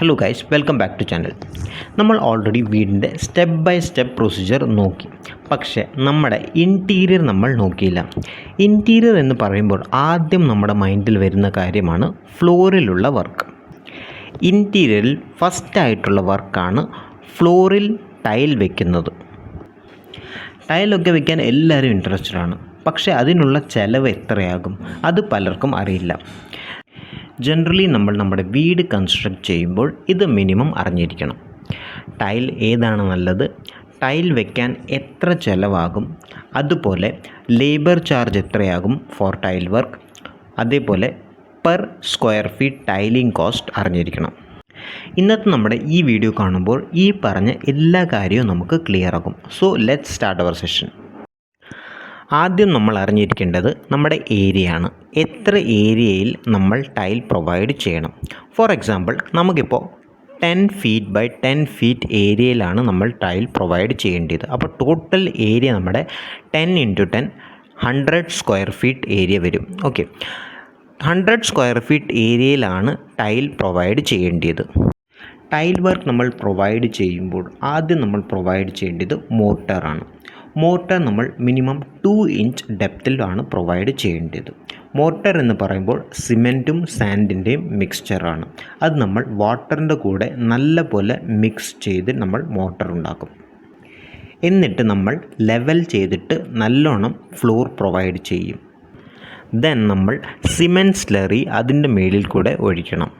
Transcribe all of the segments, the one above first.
Hello guys welcome back to channel നമ്മൾ already വീടിന്റെ step by step procedure നോക്കി. പക്ഷേ നമ്മുടെ ഇന്റീരിയർ നമ്മൾ നോക്കിയില്ല. ഇന്റീരിയർ എന്ന് പറയുമ്പോൾ ആദ്യം നമ്മുടെ മൈൻഡിൽ വരുന്ന കാര്യമാണ് ഫ്ലോറിലുള്ള വർക്ക്. ഇന്റീരിയറിൽ ഫസ്റ്റായിട്ടുള്ള വർക്കാണ് ഫ്ലോറിൽ ടൈൽ വെക്കുന്നത്. ടൈലൊക്കെ വെക്കാൻ എല്ലാവരും ഇൻട്രസ്റ്റഡ് ആണ്. പക്ഷേ അതിനുള്ള ചിലവ് എത്രയാകും? അത് പലർക്കും അറിയില്ല. ജനറലി നമ്മൾ നമ്മുടെ വീട് കൺസ്ട്രക്ട് ചെയ്യുമ്പോൾ ഇത് മിനിമം അറിഞ്ഞിരിക്കണം. ടൈൽ ഏതാണ് നല്ലത്? ടൈൽ വെക്കാൻ എത്ര ചിലവാകും? അതുപോലെ ലേബർ ചാർജ് എത്രയാകും ഫോർ ടൈൽ വർക്ക് അതേപോലെ per square feet tiling cost അറിഞ്ഞിരിക്കണം. ഇന്നത്തെ നമ്മുടെ ഈ വീഡിയോ കാണുമ്പോൾ ഈ പറഞ്ഞ എല്ലാ കാര്യവും നമുക്ക് ക്ലിയർ ആകും. So let start our session ആദ്യം നമ്മൾ അറിഞ്ഞിരിക്കേണ്ടത് നമ്മുടെ ഏരിയ ആണ് എത്ര ഏരിയയിൽ നമ്മൾ ടൈൽ പ്രൊവൈഡ് ചെയ്യണം. ഫോർ എക്സാമ്പിൾ നമുക്കിപ്പോൾ ten feet by ten feet ഏരിയയിലാണ് നമ്മൾ ടൈൽ പ്രൊവൈഡ് ചെയ്യേണ്ടത്. അപ്പോൾ ടോട്ടൽ ഏരിയ നമ്മുടെ ten into ten hundred square feet area വരും. ഓക്കെ ഹൺഡ്രഡ് സ്ക്വയർ ഫീറ്റ് ഏരിയയിലാണ് ടൈൽ പ്രൊവൈഡ് ചെയ്യേണ്ടത്. ടൈൽ വർക്ക് നമ്മൾ പ്രൊവൈഡ് ചെയ്യുമ്പോൾ ആദ്യം നമ്മൾ പ്രൊവൈഡ് ചെയ്യേണ്ടത് മോട്ടറാണ് മോട്ടർ നമ്മൾ മിനിമം ടു ഇഞ്ച് ഡെപ്തിലാണ് പ്രൊവൈഡ് ചെയ്യേണ്ടത്. മോർട്ടർ എന്ന് പറയുമ്പോൾ സിമെന്റും സാൻഡിന്റെയും മിക്സ്ചറാണ് അത് നമ്മൾ വാട്ടറിന്റെ കൂടെ നല്ലപോലെ മിക്സ് ചെയ്ത് നമ്മൾ മോട്ടർ ഉണ്ടാക്കും. എന്നിട്ട് നമ്മൾ ലെവൽ ചെയ്തിട്ട് നല്ലോണം ഫ്ലോർ പ്രൊവൈഡ് ചെയ്യും. ദെൻ നമ്മൾ സിമെന്റ് സ്ലറി അതിന്റെ മേളിൽ കൂടെ ഒഴിക്കണം.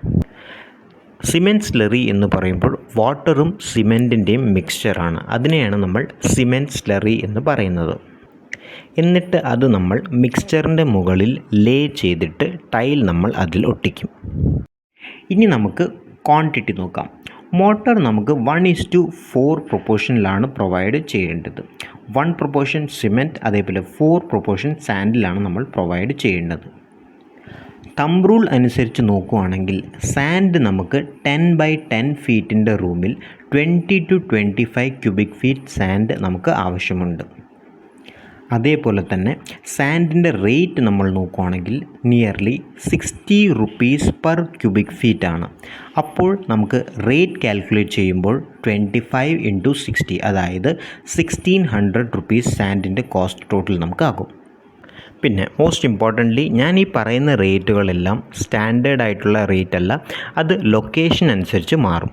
സിമെന്റ് സ്ലറി എന്ന് പറയുമ്പോൾ വാട്ടറും സിമെന്റിന്റെയും മിക്സ്ചറാണ് അതിനെയാണ് നമ്മൾ സിമെന്റ് സ്ലറി എന്ന് പറയുന്നത്. എന്നിട്ട് അത് നമ്മൾ മിക്സ്ചറിന്റെ മുകളിൽ ലേ ചെയ്തിട്ട് ടൈൽ നമ്മൾ അതിൽ ഒട്ടിക്കും. ഇനി നമുക്ക് ക്വാണ്ടിറ്റി നോക്കാം. മോട്ടർ നമുക്ക് വൺ ഈസ് ടു ഫോർ പ്രൊപ്പോർഷനിലാണ് പ്രൊവൈഡ് ചെയ്യേണ്ടത്. വൺ പ്രൊപ്പോർഷൻ സിമെന്റ് അതേപോലെ ഫോർ പ്രൊപ്പോർഷൻ സാൻഡിലാണ് നമ്മൾ പ്രൊവൈഡ് ചെയ്യേണ്ടത്. തമ്പ് റൂൾ അനുസരിച്ച് നോക്കുവാണെങ്കിൽ സാൻഡ് നമുക്ക് ടെൻ ബൈ ടെൻ ഫീറ്റിന്റെ റൂമിൽ twenty two twenty five cubic feet sand നമുക്ക് ആവശ്യമുണ്ട്. അതേപോലെ തന്നെ സാൻഡിന്റെ റേറ്റ് നമ്മൾ നോക്കുവാണെങ്കിൽ nearly sixty rupees per cubic feet ആണ്. അപ്പോൾ നമുക്ക് റേറ്റ് കാൽക്കുലേറ്റ് ചെയ്യുമ്പോൾ ട്വന്റി ഫൈവ് ഇന്റു സിക്സ്റ്റി അതായത് സിക്സ്റ്റീൻ ഹൺഡ്രഡ് റുപ്പീസ് സാൻഡിന്റെ കോസ്റ്റ് ടോട്ടൽ നമുക്കാകും. പിന്നെ മോസ്റ്റ് ഇമ്പോർട്ടന്റ്ലി ഞാൻ ഈ പറയുന്ന റേറ്റുകളെല്ലാം സ്റ്റാൻഡേർഡ് ആയിട്ടുള്ള റേറ്റ് അല്ല അത് ലൊക്കേഷൻ അനുസരിച്ച് മാറും.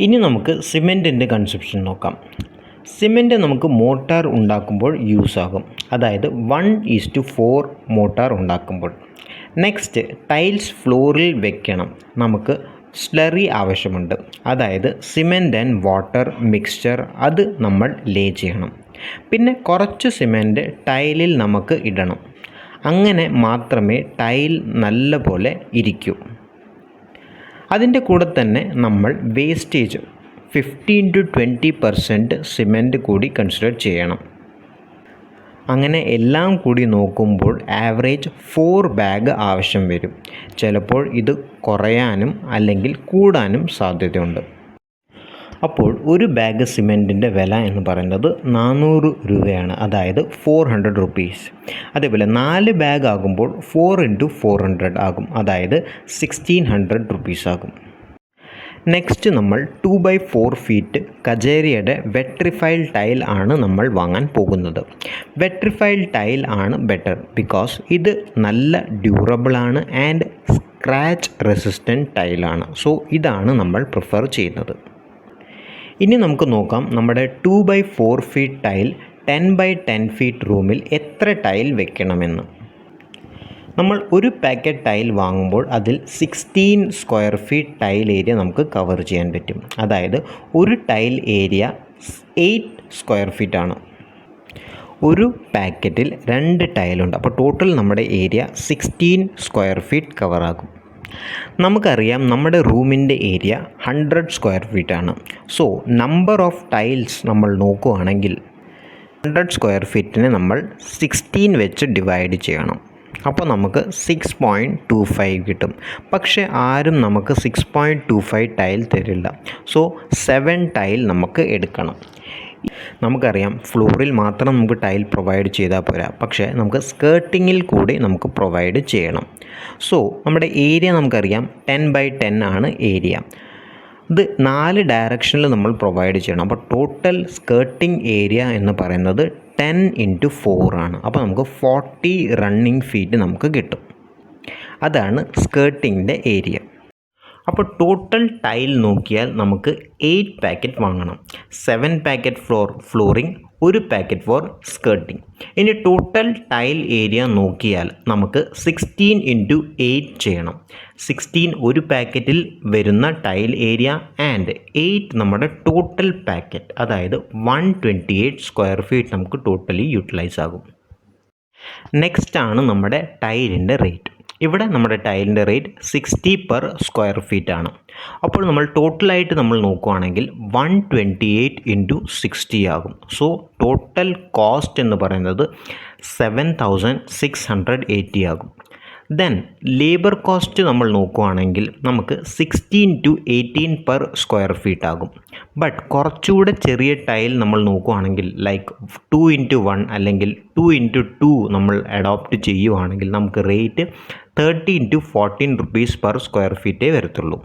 ഇനി നമുക്ക് സിമെന്റിന്റെ കൺസെപ്ഷൻ നോക്കാം. സിമെന്റ് നമുക്ക് മോട്ടാർ ഉണ്ടാക്കുമ്പോൾ യൂസ് ആകും. അതായത് one is to four mortar ഉണ്ടാക്കുമ്പോൾ. നെക്സ്റ്റ് ടൈൽസ് ഫ്ലോറിൽ വെക്കണം. നമുക്ക് സ്ലറി ആവശ്യമുണ്ട്. അതായത് സിമെന്റ് ആൻഡ് വാട്ടർ മിക്സ്ചർ അത് നമ്മൾ ലേ ചെയ്യണം. പിന്നെ കുറച്ച് സിമെന്റ് ടൈലിൽ നമുക്ക് ഇടണം. അങ്ങനെ മാത്രമേ ടൈൽ നല്ലപോലെ ഇരിക്കൂ. അതിന്റെ കൂടെ തന്നെ നമ്മൾ wastage fifteen to twenty percent cement കൂടി കൺസിഡർ ചെയ്യണം. അങ്ങനെ എല്ലാം കൂടി നോക്കുമ്പോൾ ആവറേജ് ഫോർ ബാഗ് ആവശ്യം വരും. ചിലപ്പോൾ ഇത് കുറയാനും അല്ലെങ്കിൽ കൂടാനും സാധ്യതയുണ്ട്. അപ്പോൾ ഒരു ബാഗ് സിമെന്റിന്റെ വില എന്ന് പറയുന്നത് നാനൂറ് രൂപയാണ്. അതായത് ഫോർ ഹൺഡ്രഡ് റുപ്പീസ് അതേപോലെ നാല് ബാഗ് ആകുമ്പോൾ ഫോർ ഇന്റു ഫോർ ഹൺഡ്രഡ് ആകും. അതായത് സിക്സ്റ്റീൻ ഹൺഡ്രഡ് റുപ്പീസ് ആകും. നെക്സ്റ്റ് നമ്മൾ ടു ബൈ ഫോർ ഫീറ്റ് കജേരിയുടെ വെട്രിഫൈൽ ടൈൽ ആണ് നമ്മൾ വാങ്ങാൻ പോകുന്നത്. വെട്രിഫൈൽ ടൈൽ ആണ് ബെറ്റർ ബിക്കോസ് ഇത് നല്ല ഡ്യൂറബിളാണ് ആൻഡ് സ്ക്രാച്ച് റെസിസ്റ്റന്റ് ടൈലാണ് സോ ഇതാണ് നമ്മൾ പ്രിഫർ ചെയ്യുന്നത്. ഇനി നമുക്ക് നോക്കാം നമ്മുടെ two by four feet tile ten by ten feet റൂമിൽ എത്ര ടൈൽ വെക്കണമെന്ന്. നമ്മൾ ഒരു പാക്കറ്റ് ടൈൽ വാങ്ങുമ്പോൾ അതിൽ sixteen square feet tile area നമുക്ക് കവർ ചെയ്യാൻ പറ്റും. അതായത് ഒരു tile area eight square feet ആണ്. ഒരു പാക്കറ്റിൽ രണ്ട് ടൈലുണ്ട് അപ്പോൾ ടോട്ടൽ നമ്മുടെ ഏരിയ സിക്സ്റ്റീൻ സ്ക്വയർ ഫീറ്റ് കവറാകും നമുക്കറിയാം നമ്മുടെ റൂമിന്റെ ഏരിയ ഹൺഡ്രഡ് സ്ക്വയർ ഫീറ്റ് ആണ്. സോ നമ്പർ ഓഫ് ടൈൽസ് നമ്മൾ നോക്കുകയാണെങ്കിൽ ഹൺഡ്രഡ് സ്ക്വയർ ഫീറ്റിനെ നമ്മൾ സിക്സ്റ്റീൻ വെച്ച് ഡിവൈഡ് ചെയ്യണം. അപ്പോൾ നമുക്ക് സിക്സ് പോയിന്റ് ടു ഫൈവ് കിട്ടും. പക്ഷേ ആരും നമുക്ക് six point two five tile തരില്ല. സോ സെവൻ ടൈൽ നമുക്ക് എടുക്കണം. നമുക്കറിയാം ഫ്ലോറിൽ മാത്രം നമുക്ക് ടൈൽ പ്രൊവൈഡ് ചെയ്താൽ പോരാ. പക്ഷേ നമുക്ക് സ്കേർട്ടിങ്ങിൽ കൂടി നമുക്ക് പ്രൊവൈഡ് ചെയ്യണം. സോ നമ്മുടെ ഏരിയ നമുക്കറിയാം ടെൻ ബൈ ടെൻ ആണ് ഏരിയ. ഇത് നാല് ഡയറക്ഷനിൽ നമ്മൾ പ്രൊവൈഡ് ചെയ്യണം. അപ്പോൾ ടോട്ടൽ സ്കേർട്ടിംഗ് ഏരിയ എന്ന് പറയുന്നത് ടെൻ ഇന്റു ആണ്. അപ്പോൾ നമുക്ക് ഫോർട്ടി റണ്ണിങ് ഫീറ്റ് നമുക്ക് കിട്ടും. അതാണ് സ്കേർട്ടിങ്ങിന്റെ ഏരിയ. അപ്പോൾ ടോട്ടൽ ടൈൽ നോക്കിയാൽ നമുക്ക് എയ്റ്റ് പാക്കറ്റ് വാങ്ങണം. സെവൻ പാക്കറ്റ് ഫ്ലോർ ഫ്ലോറിംഗ് ഒരു പാക്കറ്റ് ഫോർ സ്കേർട്ടിംഗ് ഇനി ടോട്ടൽ ടൈൽ ഏരിയ നോക്കിയാൽ നമുക്ക് സിക്സ്റ്റീൻ ഇന്റു എയ്റ്റ് ചെയ്യണം. സിക്സ്റ്റീൻ ഒരു പാക്കറ്റിൽ വരുന്ന ടൈൽ ഏരിയ ആൻഡ് എയ്റ്റ് നമ്മുടെ ടോട്ടൽ പാക്കറ്റ് അതായത് one twenty eight square feet നമുക്ക് ടോട്ടലി യൂട്ടിലൈസ് ആകും. നെക്സ്റ്റ് ആണ് നമ്മുടെ ടൈലിന്റെ റേറ്റ് ഇവിടെ നമ്മുടെ ടൈലിന്റെ rate sixty per square feet ആണ്. അപ്പോൾ നമ്മൾ ടോട്ടലായിട്ട് നമ്മൾ നോക്കുകയാണെങ്കിൽ one twenty eight into sixty ആകും. സോ ടോട്ടൽ കോസ്റ്റ് എന്ന് പറയുന്നത് seven thousand six hundred eighty ആകും. ദെൻ ലേബർ കോസ്റ്റ് നമ്മൾ നോക്കുകയാണെങ്കിൽ നമുക്ക് sixteen to eighteen per square feet ആകും. ബട്ട് കുറച്ചുകൂടെ ചെറിയ ടൈൽ നമ്മൾ നോക്കുവാണെങ്കിൽ ലൈക്ക് ടു ഇന്റു വൺ അല്ലെങ്കിൽ ടു ഇന്റു ടു നമ്മൾ അഡോപ്റ്റ് ചെയ്യുവാണെങ്കിൽ നമുക്ക് rate thirteen to fourteen rupees per square ഫീറ്റേ വരത്തുള്ളൂ.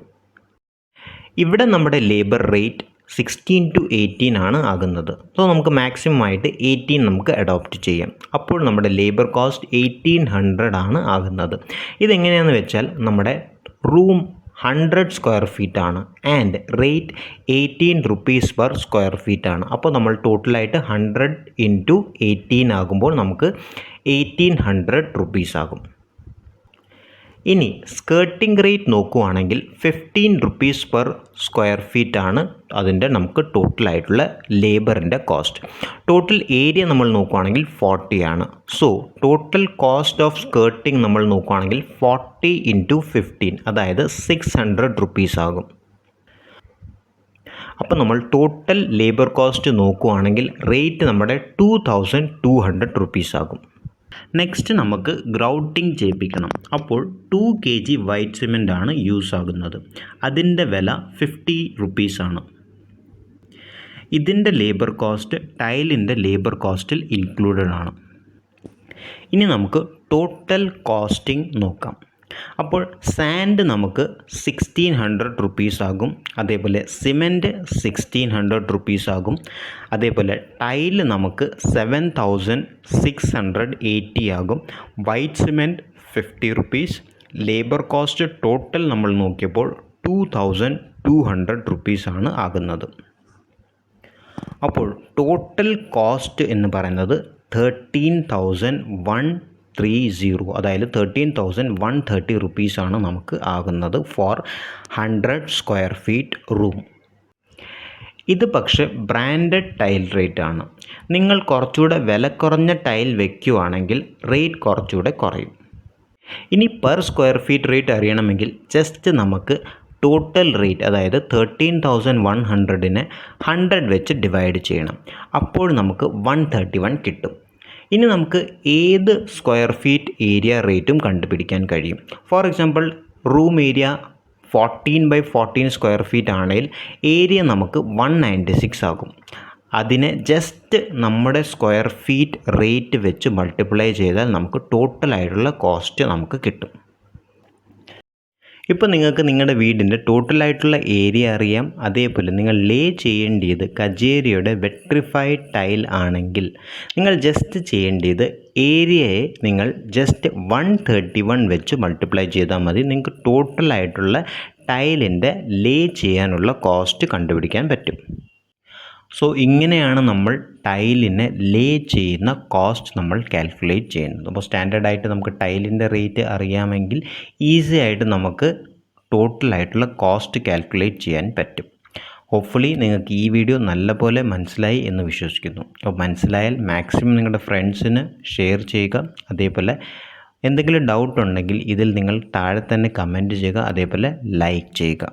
ഇവിടെ നമ്മുടെ labour rate sixteen to eighteen ആണ് ആകുന്നത്. സോ നമുക്ക് മാക്സിമം ആയിട്ട് എയ്റ്റീൻ നമുക്ക് അഡോപ്റ്റ് ചെയ്യാം. അപ്പോൾ നമ്മുടെ ലേബർ കോസ്റ്റ് എയ്റ്റീൻ ഹൺഡ്രഡ് ആണ് ആകുന്നത്. ഇതെങ്ങനെയാണെന്ന് വെച്ചാൽ നമ്മുടെ റൂം ഹൺഡ്രഡ് സ്ക്വയർ ഫീറ്റ് ആണ് and rate eighteen rupees per square feet ആണ്. അപ്പോൾ നമ്മൾ ടോട്ടലായിട്ട് ഹൺഡ്രഡ് ഇന്റു എയ്റ്റീൻ ആകുമ്പോൾ നമുക്ക് എയ്റ്റീൻ ഹൺഡ്രഡ് റുപ്പീസ് ആകും. ഇനി സ്കേർട്ടിംഗ് റേറ്റ് നോക്കുവാണെങ്കിൽ fifteen rupees per square feet ആണ് അതിന്റെ നമുക്ക് ടോട്ടലായിട്ടുള്ള ലേബറിന്റെ കോസ്റ്റ് ടോട്ടൽ ഏരിയ നമ്മൾ നോക്കുവാണെങ്കിൽ ഫോർട്ടി ആണ്. So total cost of skirting നമ്മൾ നോക്കുവാണെങ്കിൽ ഫോർട്ടി ഇന്റു ഫിഫ്റ്റീൻ അതായത് സിക്സ് ഹൺഡ്രഡ് റുപ്പീസ് ആകും. അപ്പോൾ നമ്മൾ ടോട്ടൽ ലേബർ കോസ്റ്റ് നോക്കുവാണെങ്കിൽ റേറ്റ് നമ്മുടെ two thousand two hundred rupees ആകും. നെക്സ്റ്റ് നമുക്ക് ഗ്രൗട്ടിംഗ് ചെയ്യിപ്പിക്കണം. അപ്പോൾ two K G white cement ആണ് യൂസ് ആകുന്നത്. അതിന്റെ വില ഫിഫ്റ്റി റുപ്പീസാണ് ഇതിന്റെ ലേബർ കോസ്റ്റ് ടൈലിന്റെ ലേബർ കോസ്റ്റിൽ ഇൻക്ലൂഡഡ് ആണ്. ഇനി നമുക്ക് ടോട്ടൽ കോസ്റ്റിംഗ് നോക്കാം. അപ്പോൾ സാൻഡ് നമുക്ക് സിക്സ്റ്റീൻ ഹൺഡ്രഡ് റുപ്പീസ് ആകും. അതേപോലെ സിമെന്റ് സിക്സ്റ്റീൻ ഹൺഡ്രഡ് റുപ്പീസ് ആകും. അതേപോലെ ടൈൽ നമുക്ക് seven thousand six hundred eighty ആകും. White cement fifty rupees labour cost total നമ്മൾ നോക്കിയപ്പോൾ ടു തൗസൻഡ് ടു ഹൺഡ്രഡ് റുപ്പീസാണ് ആകുന്നത്. അപ്പോൾ ടോട്ടൽ കോസ്റ്റ് എന്ന് പറയുന്നത് thirteen thousand one three zero അതായത് തേർട്ടീൻ തൗസൻഡ് വൺ തേർട്ടി റുപ്പീസാണ് നമുക്ക് ആകുന്നത് four hundred square feet room ഇത് പക്ഷേ ബ്രാൻഡഡ് ടൈൽ റേറ്റ് ആണ്. നിങ്ങൾ കുറച്ചുകൂടെ വില കുറഞ്ഞ ടൈൽ വയ്ക്കുവാണെങ്കിൽ റേറ്റ് കുറച്ചുകൂടെ കുറയും. ഇനി പെർ സ്ക്വയർ ഫീറ്റ് റേറ്റ് അറിയണമെങ്കിൽ ജസ്റ്റ് നമുക്ക് ടോട്ടൽ റേറ്റ് അതായത് തേർട്ടീൻ തൗസൻഡ് വൺ ഹൺഡ്രഡിനെ ഹൺഡ്രഡ് വെച്ച് ഡിവൈഡ് ചെയ്യണം. അപ്പോൾ നമുക്ക് വൺ തേർട്ടി വൺ കിട്ടും. ഇനി നമുക്ക് ഏത് സ്ക്വയർ ഫീറ്റ് ഏരിയ റേറ്റും കണ്ടുപിടിക്കാൻ കഴിയും? For example room area fourteen by fourteen square feet ആണെങ്കിൽ ഏരിയ നമുക്ക് വൺ നയന്റി സിക്സ് ആകും. അതിനെ ജസ്റ്റ് നമ്മുടെ സ്ക്വയർ ഫീറ്റ് റേറ്റ് വെച്ച് മൾട്ടിപ്ലൈ ചെയ്താൽ നമുക്ക് ടോട്ടലായിട്ടുള്ള കോസ്റ്റ് നമുക്ക് കിട്ടും. ഇപ്പോൾ നിങ്ങൾക്ക് നിങ്ങളുടെ വീടിന്റെ ടോട്ടലായിട്ടുള്ള ഏരിയ അറിയാം. അതേപോലെ നിങ്ങൾ ലേ ചെയ്യേണ്ടത് കജേരിയുടെ വെട്രിഫൈഡ് ടൈൽ ആണെങ്കിൽ നിങ്ങൾ ജസ്റ്റ് ചെയ്യേണ്ടത് ഏരിയയെ നിങ്ങൾ ജസ്റ്റ് വൺ തേർട്ടി വൺ വെച്ച് മൾട്ടിപ്ലൈ ചെയ്താൽ മതി. നിങ്ങൾക്ക് ടോട്ടലായിട്ടുള്ള ടൈലിന്റെ ലേ ചെയ്യാനുള്ള കോസ്റ്റ് കണ്ടുപിടിക്കാൻ പറ്റും. സോ ഇങ്ങനെയാണ് നമ്മൾ ടൈലിനെ ലേ ചെയ്യുന്ന കോസ്റ്റ് നമ്മൾ കാൽക്കുലേറ്റ് ചെയ്യുന്നത്. അപ്പോൾ സ്റ്റാൻഡേർഡായിട്ട് നമുക്ക് ടൈലിന്റെ റേറ്റ് അറിയാമെങ്കിൽ ഈസി ആയിട്ട് നമുക്ക് ടോട്ടലായിട്ടുള്ള കോസ്റ്റ് കാൽക്കുലേറ്റ് ചെയ്യാൻ പറ്റും. ഹോപ്പ്ഫുള്ളി നിങ്ങൾക്ക് ഈ വീഡിയോ നല്ലപോലെ മനസ്സിലായി എന്ന് വിശ്വസിക്കുന്നു. അപ്പോൾ മനസ്സിലായാൽ മാക്സിമം നിങ്ങളുടെ ഫ്രണ്ട്സിന് ഷെയർ ചെയ്യുക. അതേപോലെ എന്തെങ്കിലും ഡൗട്ട് ഉണ്ടെങ്കിൽ ഇതിൽ നിങ്ങൾ താഴെ തന്നെ കമന്റ് ചെയ്യുക. അതേപോലെ ലൈക്ക് ചെയ്യുക.